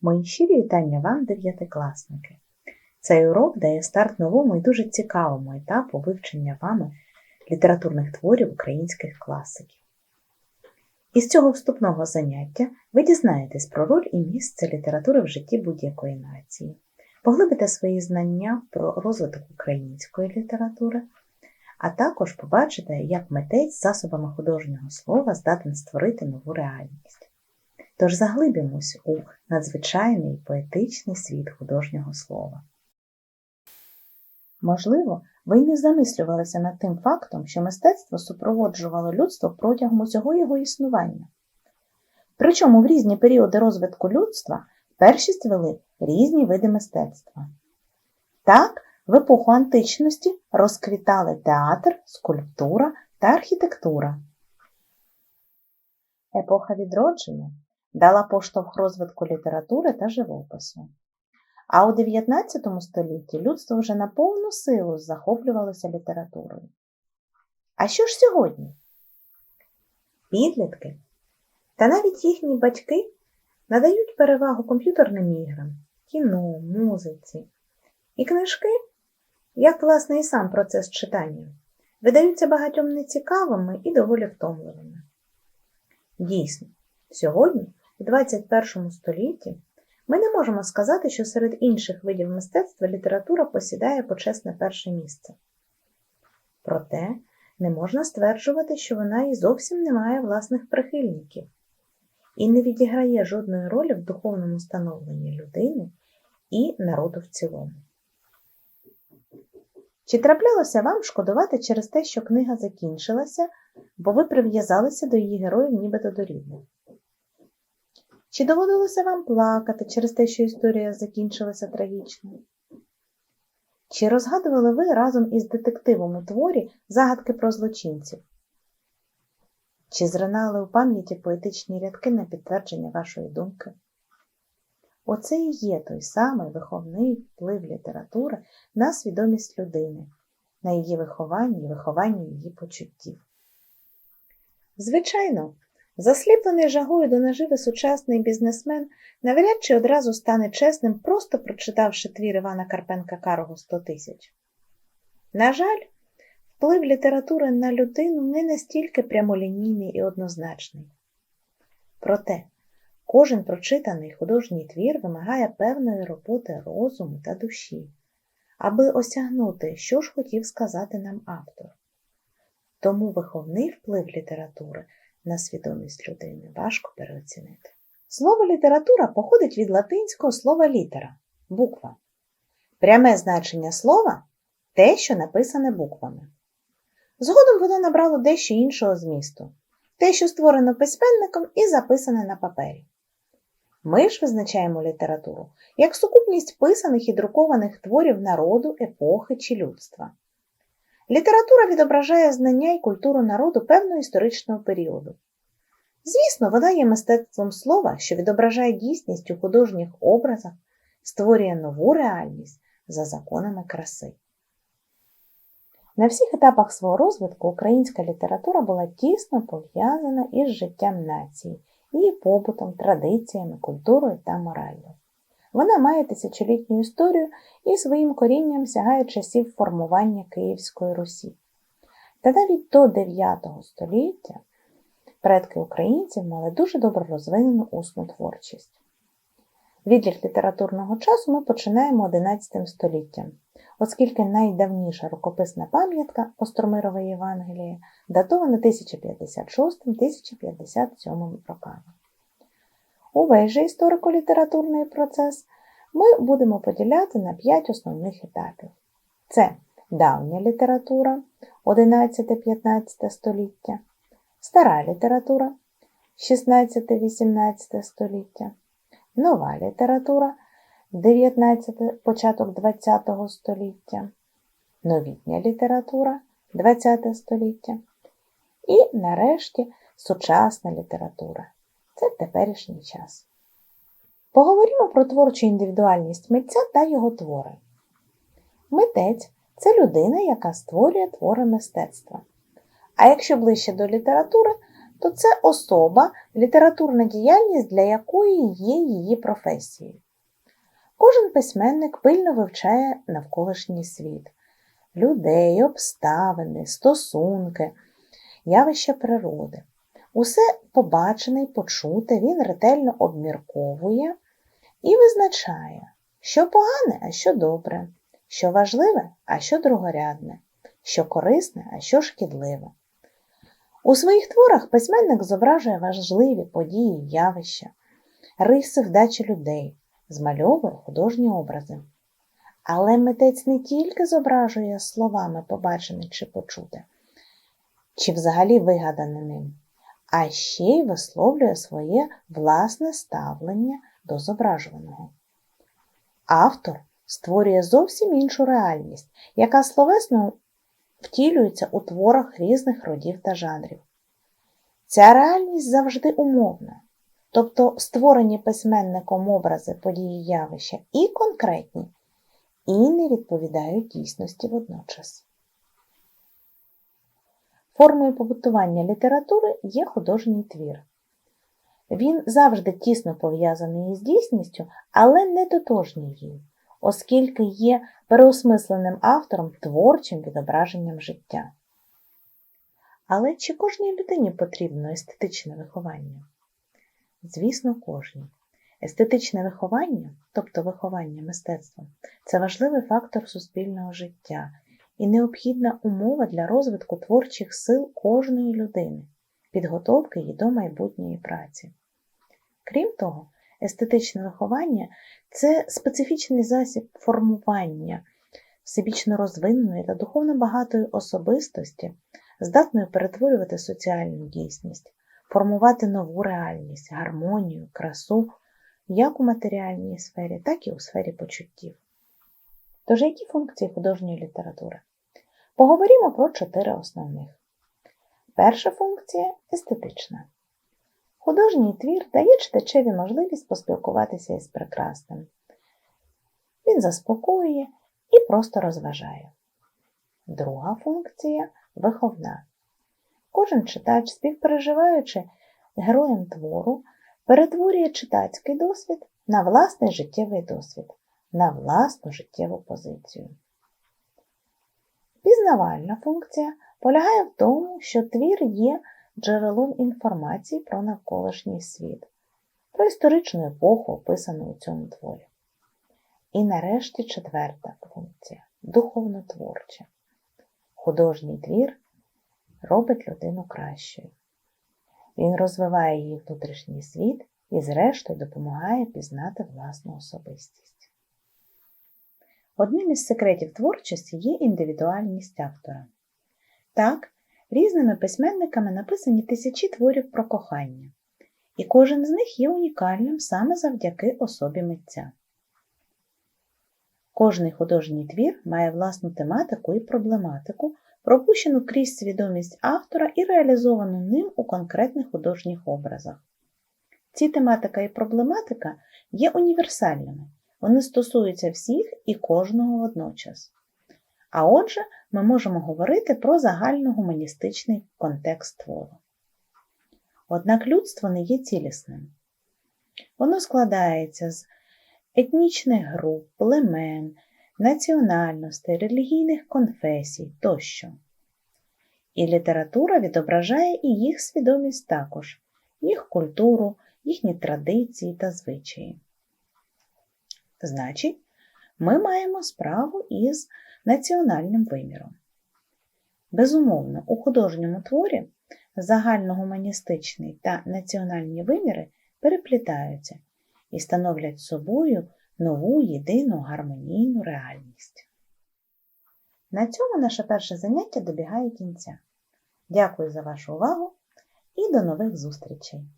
Мої щирі вітання вам, дев'ятикласники. Цей урок дає старт новому і дуже цікавому етапу вивчення вами літературних творів українських класиків. Із цього вступного заняття ви дізнаєтесь про роль і місце літератури в житті будь-якої нації, поглибите свої знання про розвиток української літератури, а також побачите, як митець засобами художнього слова здатен створити нову реальність. Тож заглибимось у надзвичайний поетичний світ художнього слова. Можливо, ви й не замислювалися над тим фактом, що мистецтво супроводжувало людство протягом усього його існування. Причому в різні періоди розвитку людства першість вели різні види мистецтва. Так, в епоху античності розквітали театр, скульптура та архітектура. Епоха відродження дала поштовх розвитку літератури та живопису. А у 19 столітті людство вже на повну силу захоплювалося літературою. А що ж сьогодні? Підлітки та навіть їхні батьки надають перевагу комп'ютерним іграм, кіно, музиці. І книжки, як власне і сам процес читання, видаються багатьом нецікавими і доволі втомливими. Дійсно, сьогодні, 21 столітті, ми не можемо сказати, що серед інших видів мистецтва література посідає почесне перше місце. Проте не можна стверджувати, що вона і зовсім не має власних прихильників і не відіграє жодної ролі в духовному становленні людини і народу в цілому. Чи траплялося вам шкодувати через те, що книга закінчилася, бо ви прив'язалися до її героїв нібито до рідних? Чи доводилося вам плакати через те, що історія закінчилася трагічно? Чи розгадували ви разом із детективом у творі загадки про злочинців? Чи зринали у пам'яті поетичні рядки на підтвердження вашої думки? Оце і є той самий виховний вплив літератури на свідомість людини, на її виховання і виховання її почуттів. Звичайно, засліплений жагою до наживи сучасний бізнесмен навряд чи одразу стане чесним, просто прочитавши твір Івана Карпенка Карого «100 тисяч. На жаль, вплив літератури на людину не настільки прямолінійний і однозначний. Проте, Кожен прочитаний художній твір вимагає певної роботи розуму та душі, аби осягнути, що ж хотів сказати нам автор. Тому виховний вплив літератури на свідомість людини важко переоцінити. Слово література походить від латинського слова літера буква. Пряме значення слова те, що написане буквами. Згодом воно набрало дещо іншого змісту, те, що створено письменником і записане на папері. Ми ж визначаємо літературу як сукупність писаних і друкованих творів народу, епохи чи людства. Література відображає знання і культуру народу певного історичного періоду. Звісно, вона є мистецтвом слова, що відображає дійсність у художніх образах, створює нову реальність за законами краси. На всіх етапах свого розвитку українська література була тісно пов'язана із життям нації її побутом, традиціями, культурою та мораллю. Вона має тисячолітню історію і своїм корінням сягає часів формування Київської Русі. Та навіть до 9 століття предки українців мали дуже добре розвинену усну творчість. Відлік літературного часу ми починаємо 11 століттям, оскільки найдавніша рукописна пам'ятка Остромирове Євангеліє датована 1056-1057 роками. Увесь же історико-літературний процес ми будемо поділяти на 5 основних етапів. Це давня література 11-15 століття, стара література 16-18 століття, нова література 19 початок ХХ століття, новітня література ХХ століття і, нарешті, сучасна література. Це теперішній час. Поговоримо про творчу індивідуальність митця та його твори. Митець це людина, яка створює твори мистецтва. А якщо ближче до літератури, то це особа, літературна діяльність для якої є її професією. Кожен письменник пильно вивчає навколишній світ, людей, обставини, стосунки, явища природи. Усе побачене й почуте він ретельно обмірковує і визначає, що погане, а що добре, що важливе, а що другорядне, що корисне, а що шкідливе. У своїх творах письменник зображує важливі події, явища, риси вдачі людей, змальовує художні образи. Але митець не тільки зображує словами побачене чи почуте, чи взагалі вигадане ним, а ще й висловлює своє власне ставлення до зображуваного. Автор створює зовсім іншу реальність, яка словесно втілюється у творах різних родів та жанрів. Ця реальність завжди умовна, тобто створені письменником образи події явища і конкретні, і не відповідають дійсності водночас. Формою побутування літератури є художній твір. Він завжди тісно пов'язаний із дійсністю, але не тотожній їй, оскільки є переосмисленим автором творчим відображенням життя. Але чи кожній людині потрібно естетичне виховання? Звісно, кожній. Естетичне виховання, тобто виховання мистецтвом, це важливий фактор суспільного життя і необхідна умова для розвитку творчих сил кожної людини, підготовки її до майбутньої праці. Крім того, естетичне виховання це специфічний засіб формування всебічно розвиненої та духовно багатої особистості, здатної перетворювати соціальну дійсність, формувати нову реальність, гармонію, красу як у матеріальній сфері, так і у сфері почуттів. Тож, які функції художньої літератури? Поговоримо про чотири основних. Перша функція естетична. Художній твір дає читачеві можливість поспілкуватися із прекрасним. Він заспокоює і просто розважає. Друга функція виховна. Кожен читач, співпереживаючи героям твору, перетворює читацький досвід на власний життєвий досвід, на власну життєву позицію. Пізнавальна функція полягає в тому, що твір є джерелом інформації про навколишній світ, про історичну епоху, описану у цьому творі. І нарешті четверта функція духовно-творча. Художній твір робить людину кращою. Він розвиває її внутрішній світ і, зрештою, допомагає пізнати власну особистість. Одним із секретів творчості є індивідуальність автора. Так, різними письменниками написані тисячі творів про кохання, і кожен з них є унікальним саме завдяки особі митця. Кожний художній твір має власну тематику і проблематику, пропущену крізь свідомість автора і реалізовану ним у конкретних художніх образах. Ці тематика і проблематика є універсальними, вони стосуються всіх і кожного водночас. А отже, ми можемо говорити про загальногуманістичний контекст твору. Однак людство не є цілісним. Воно складається з етнічних груп, племен, національностей, релігійних конфесій тощо. І література відображає і їх свідомість також, їх культуру, їхні традиції та звичаї. Значить, ми маємо справу із національним виміром. Безумовно, у художньому творі загальногуманістичний та національні виміри переплітаються і становлять собою нову єдину гармонійну реальність. На цьому наше перше заняття добігає кінця. Дякую за вашу увагу і до нових зустрічей!